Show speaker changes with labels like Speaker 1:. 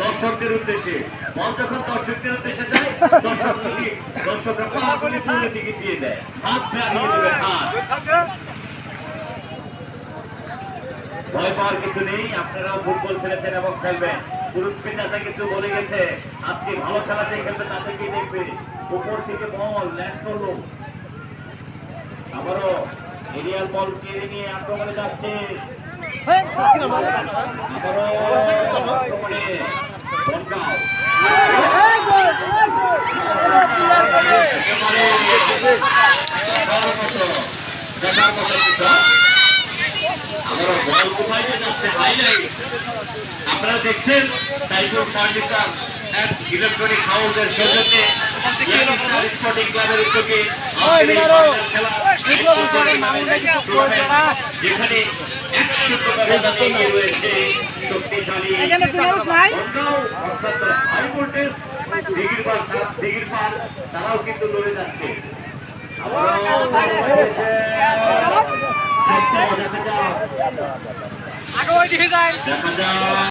Speaker 1: দর্শকদের উদ্দেশ্যে, বল যখন দর্শকদের উদ্দেশ্যে যায়, দর্শক দর্শকরা পা করে তুলে দিকে দিয়ে দেয়। হাত ভয় পাওয়ার কিছু নেই, আপনারাও ফুটবল খেলেছেন এবং খেলবেন। পুরুষপিন নেতা কিন্তু বলে গেছে, আজকে ভালো খেলাতে খেলবে দেখবে। উপর থেকে বল, ল্যান্ড করল। আবারও এরিয়াল বল কেড়ে নিয়ে আক্রমণে যাচ্ছে আবারও আক্রমণে বনগাঁও। দেখার মতো, দেখার মতো কিছু। আবারও বল কোথায় যে যাচ্ছে হাইলাইট আপনারা দেখছেন সাইফুল ফার্নিচার অ্যান্ড ইলেকট্রনিক হাউসের সৌজন্যে স্পোর্টিং ক্লাবের উদ্যোগে যেখানে একশো টাকা রয়েছে শক্তিশালী
Speaker 2: এখানে কোনো মানুষ নাই?
Speaker 1: অন্যও অর্থাৎ হাই ভোল্টেজ দিঘির পাল দিঘির পাল তারাও কিন্তু লড়ে যাচ্ছে। দেখা
Speaker 2: আগে ওই দিকে যায়